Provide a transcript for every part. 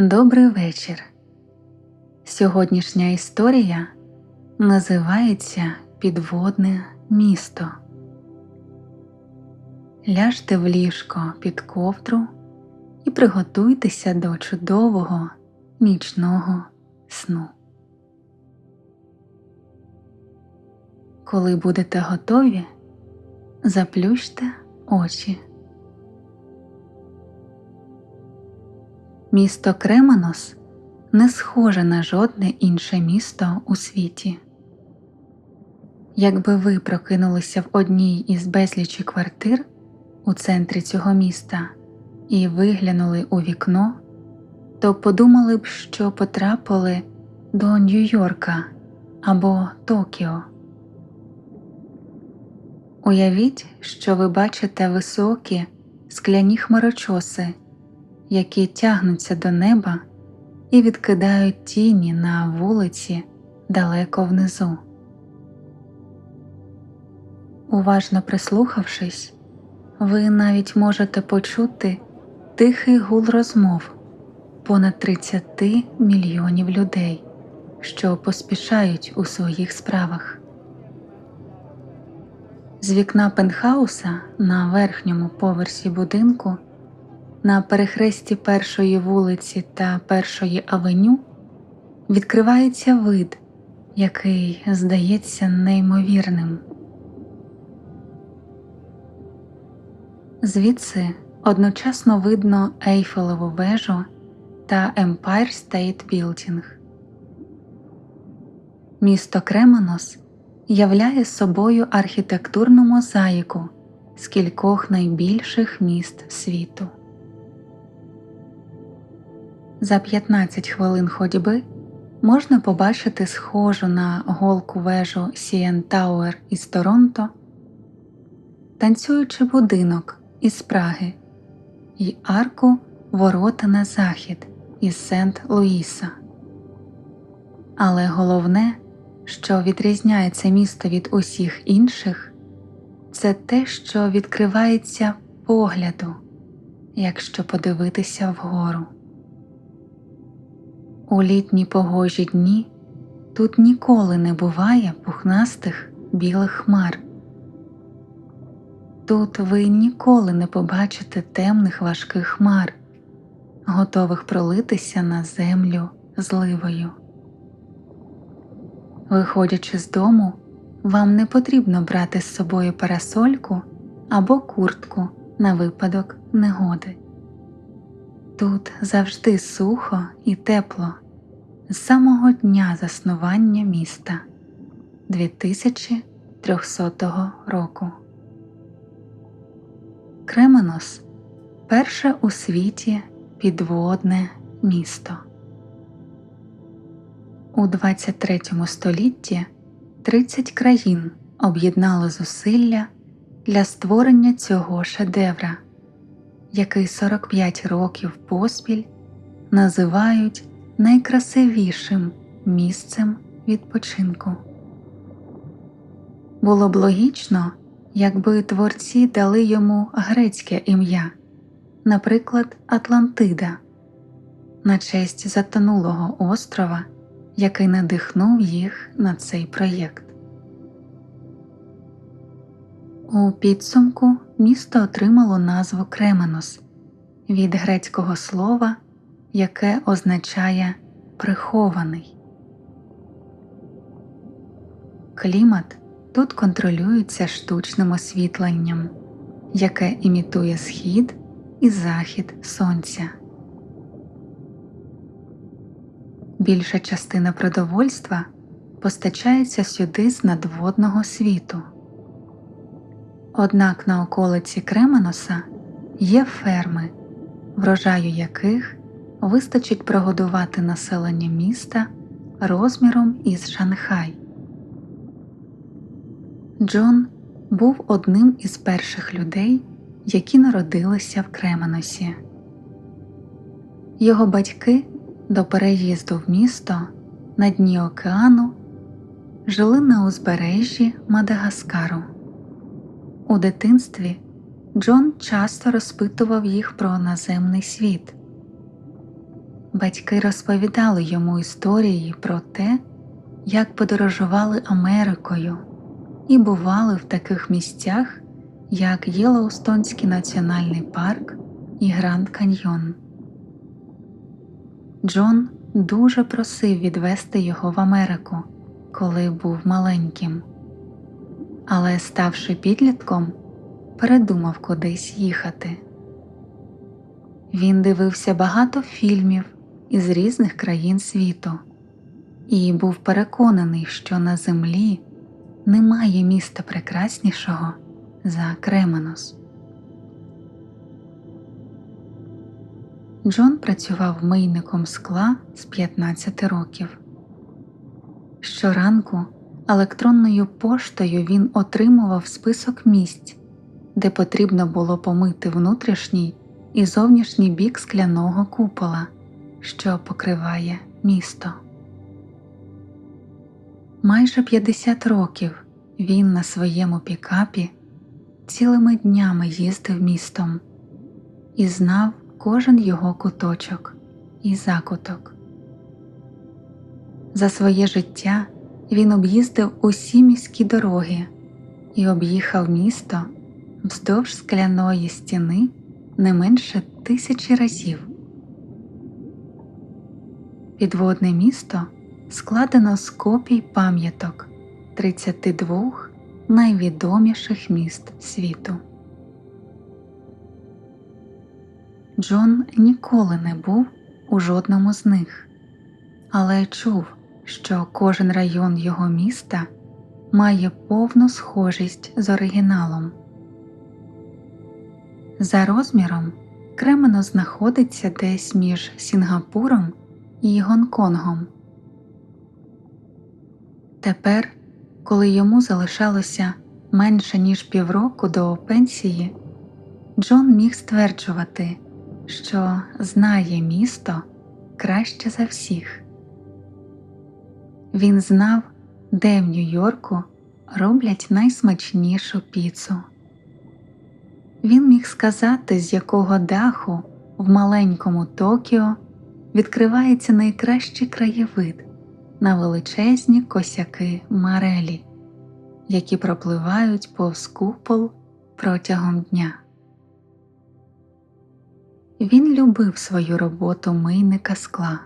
Добрий вечір. Сьогоднішня історія називається Підводне місто. Ляжте в ліжко під ковдру і приготуйтеся до чудового нічного сну. Коли будете готові, заплющте очі. Місто Креманос не схоже на жодне інше місто у світі. Якби ви прокинулися в одній із безлічі квартир у центрі цього міста і виглянули у вікно, то подумали б, що потрапили до Нью-Йорка або Токіо. Уявіть, що ви бачите високі скляні хмарочоси які тягнуться до неба і відкидають тіні на вулиці далеко внизу. Уважно прислухавшись, ви навіть можете почути тихий гул розмов понад 30 мільйонів людей, що поспішають у своїх справах. З вікна пентхауса на верхньому поверсі будинку на перехресті першої вулиці та першої авеню відкривається вид, який здається неймовірним. Звідси одночасно видно Ейфелеву вежу та Empire State Building. Місто Кремонос являє собою архітектурну мозаїку з кількох найбільших міст світу. За 15 хвилин ходьби можна побачити схожу на голку вежу Сієн Тауер із Торонто, танцюючий будинок із Праги і арку Ворота на захід із Сент Луїса. Але головне, що відрізняє це місто від усіх інших, це те, що відкривається погляду, якщо подивитися вгору. У літні погожі дні тут ніколи не буває пухнастих білих хмар. Тут ви ніколи не побачите темних важких хмар, готових пролитися на землю зливою. Виходячи з дому, вам не потрібно брати з собою парасольку або куртку на випадок негоди. Тут завжди сухо і тепло з самого дня заснування міста 2300 року. Кременос перше у світі підводне місто. У 23 столітті 30 країн об'єднали зусилля для створення цього шедевра який 45 років поспіль називають найкрасивішим місцем відпочинку. Було б логічно, якби творці дали йому грецьке ім'я, наприклад, Атлантида, на честь затонулого острова, який надихнув їх на цей проєкт. У підсумку місто отримало назву Кременос від грецького слова, яке означає прихований. Клімат тут контролюється штучним освітленням, яке імітує схід і захід сонця. Більша частина продовольства постачається сюди з надводного світу. Однак на околиці Кременоса є ферми, врожаю яких вистачить прогодувати населення міста розміром із Шанхай. Джон був одним із перших людей, які народилися в Кременосі. Його батьки до переїзду в місто на дні океану жили на узбережжі Мадагаскару. У дитинстві Джон часто розпитував їх про наземний світ. Батьки розповідали йому історії про те, як подорожували Америкою і бували в таких місцях, як Єлоустонський національний парк і Гранд Каньйон. Джон дуже просив відвести його в Америку, коли був маленьким, але, ставши підлітком, передумав кудись їхати. Він дивився багато фільмів із різних країн світу і був переконаний, що на землі немає міста прекраснішого за Кременос. Джон працював мийником скла з 15 років. Щоранку електронною поштою він отримував список місць, де потрібно було помити внутрішній і зовнішній бік скляного купола, що покриває місто. Майже 50 років він на своєму пікапі цілими днями їздив містом і знав кожен його куточок і закуток. За своє життя він об'їздив усі міські дороги і об'їхав місто вздовж скляної стіни не менше тисячі разів. Підводне місто складено з копій пам'яток 32 найвідоміших міст світу. Джон ніколи не був у жодному з них, але чув, що кожен район його міста має повну схожість з оригіналом. За розміром Кремено знаходиться десь між Сінгапуром і Гонконгом. Тепер, коли йому залишалося менше ніж півроку до пенсії, Джон міг стверджувати, що знає місто краще за всіх. Він знав, де в Нью-Йорку роблять найсмачнішу піцу. Він міг сказати, з якого даху в маленькому Токіо відкривається найкращий краєвид на величезні косяки Марелі, які пропливають повз купол протягом дня. Він любив свою роботу мийника скла,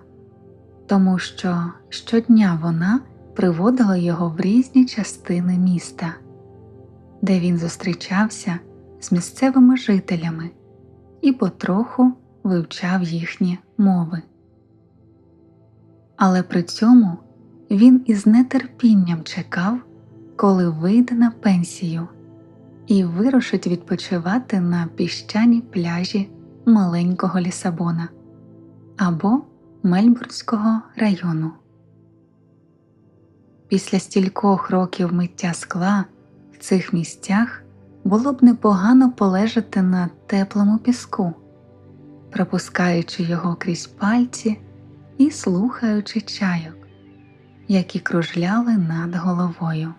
тому що щодня вона приводила його в різні частини міста, де він зустрічався з місцевими жителями і потроху вивчав їхні мови. Але при цьому він із нетерпінням чекав, коли вийде на пенсію і вирушить відпочивати на піщаній пляжі маленького Лісабона або Мельбурнського району. Після стількох років миття скла в цих місцях було б непогано полежати на теплому піску, пропускаючи його крізь пальці і слухаючи чайок, які кружляли над головою.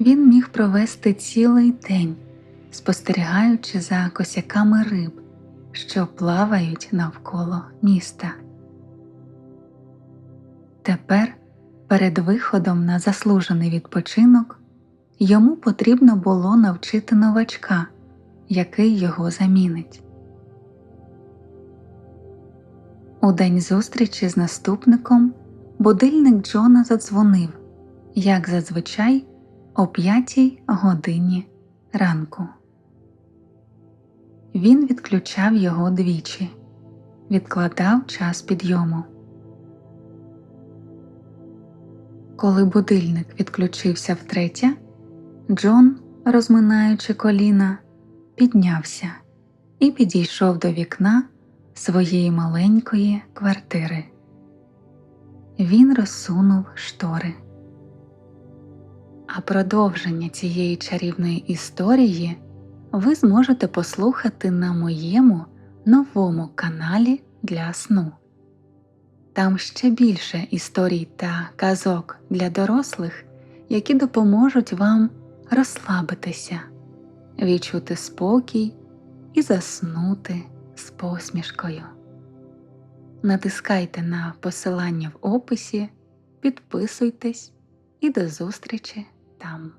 Він міг провести цілий день, спостерігаючи за косяками риб, що плавають навколо міста. Тепер, перед виходом на заслужений відпочинок, йому потрібно було навчити новачка, який його замінить. У день зустрічі з наступником будильник Джона задзвонив, як зазвичай о п'ятій годині ранку. Він відключав його двічі, відкладав час підйому. Коли будильник відключився втретє, Джон, розминаючи коліна, піднявся і підійшов до вікна своєї маленької квартири. Він розсунув штори. А продовження цієї чарівної історії ви зможете послухати на моєму новому каналі для сну. Там ще більше історій та казок для дорослих, які допоможуть вам розслабитися, відчути спокій і заснути з посмішкою. Натискайте на посилання в описі, підписуйтесь і до зустрічі там.